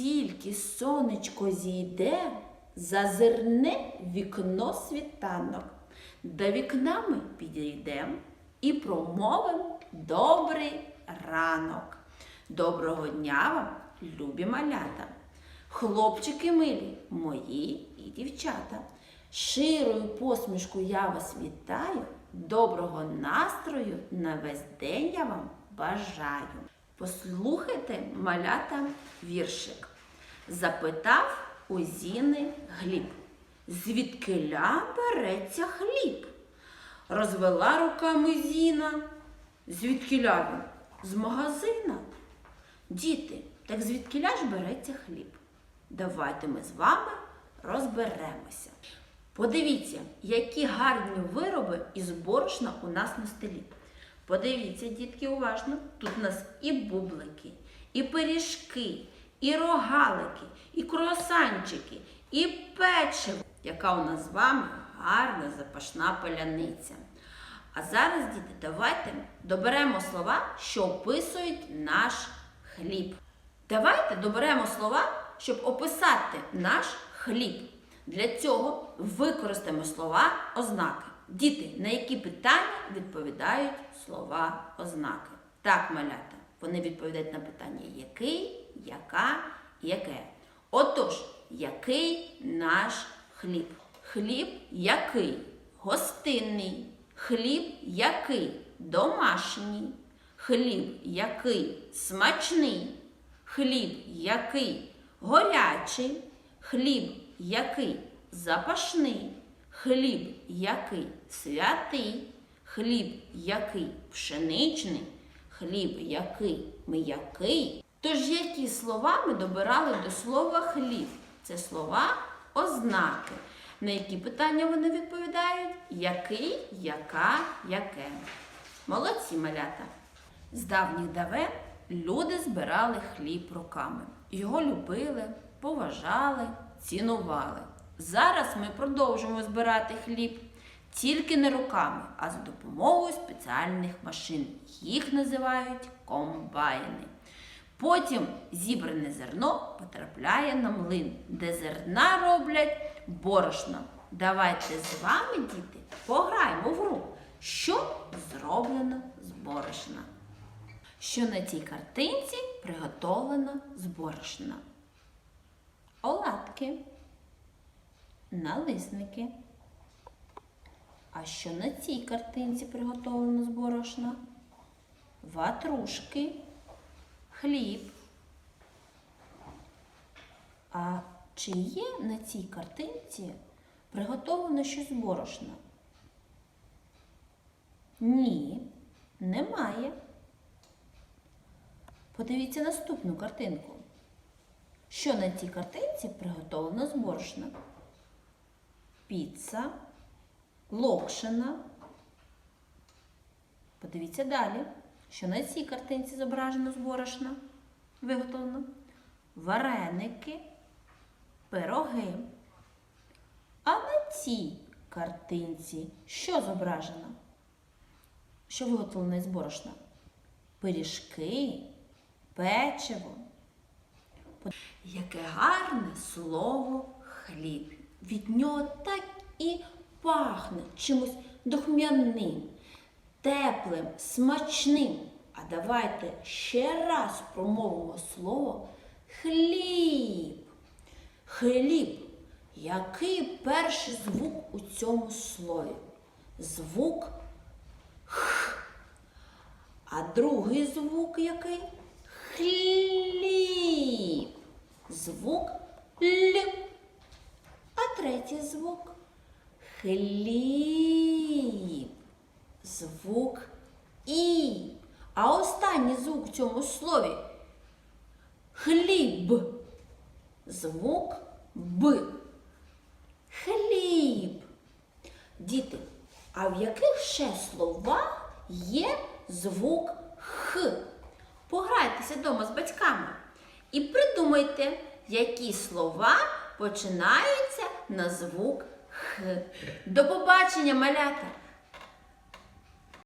тільки сонечко зійде, зазирне вікно світанок. До вікна ми підійдем і промовим добрий ранок. Доброго дня вам, любі малята! Хлопчики милі, мої і дівчата. Широю посмішкою я вас вітаю. Доброго настрою на весь день я вам бажаю. Послухайте, малята, віршик. Запитав у Зіни Гліб, звідкиля береться хліб? Розвела руками Зіна. Звідкиля він? З магазина. Діти, так звідкиля ж береться хліб? Давайте ми з вами розберемося. Подивіться, які гарні вироби із борошна у нас на столі. Подивіться, дітки, уважно, тут у нас і бублики, і пиріжки, і рогалики, і круасанчики, і печиво, яка у нас з вами гарна запашна паляниця. А зараз, діти, давайте доберемо слова, що описують наш хліб. Давайте доберемо слова, щоб описати наш хліб. Для цього використаємо слова ознаки. Діти, на які питання відповідають слова ознаки? Так, малята, вони відповідають на питання який, яка, яке. Отож, який наш хліб? Хліб який? Гостинний. Хліб який? Домашній. Хліб який? Смачний. Хліб який? Горячий. Хліб який? Запашний. Хліб який? Святий. Хліб який? Пшеничний. Хліб який? М'який. Тож які слова ми добирали до слова хліб? Це слова ознаки. На які питання вони відповідають? Який, яка, яке. Молодці малята. З давніх давен люди збирали хліб руками. Його любили, поважали, цінували. Зараз ми продовжуємо збирати хліб тільки не руками, а за допомогою спеціальних машин. Їх називають комбайни. Потім зібране зерно потрапляє на млин, де зерна роблять борошно. Давайте з вами, діти, пограємо в гру, що зроблено з борошна. Що на цій картинці приготовлено з борошна? Оладки, налисники. А що на цій картинці приготовлено з борошна? Ватрушки, хліб. А чи є на цій картинці приготовлено щось борошна? Ні, немає. Подивіться наступну картинку. Що на цій картинці приготовлено з борошна? Піца, локшина. Подивіться далі, що на цій картинці зображено з борошна. Виготовлено. Вареники, пироги. А на цій картинці що зображено? Що виготовлено із борошна? Пиріжки, печиво. Яке гарне слово хліб. Від нього так і пахне чимось духмяним, теплим, смачним. А давайте ще раз промовимо слово хліб. Хліб. Який перший звук у цьому слові? Звук х. А другий звук який? Хліб. Звук Л. А третій звук хліб. Звук І. А останній звук в цьому слові хліб. Звук Б. Хліб. Діти, а в яких ще словах є звук Х? Пограйтеся вдома з батьками і придумайте, які слова починаються на звук Х. До побачення, малята!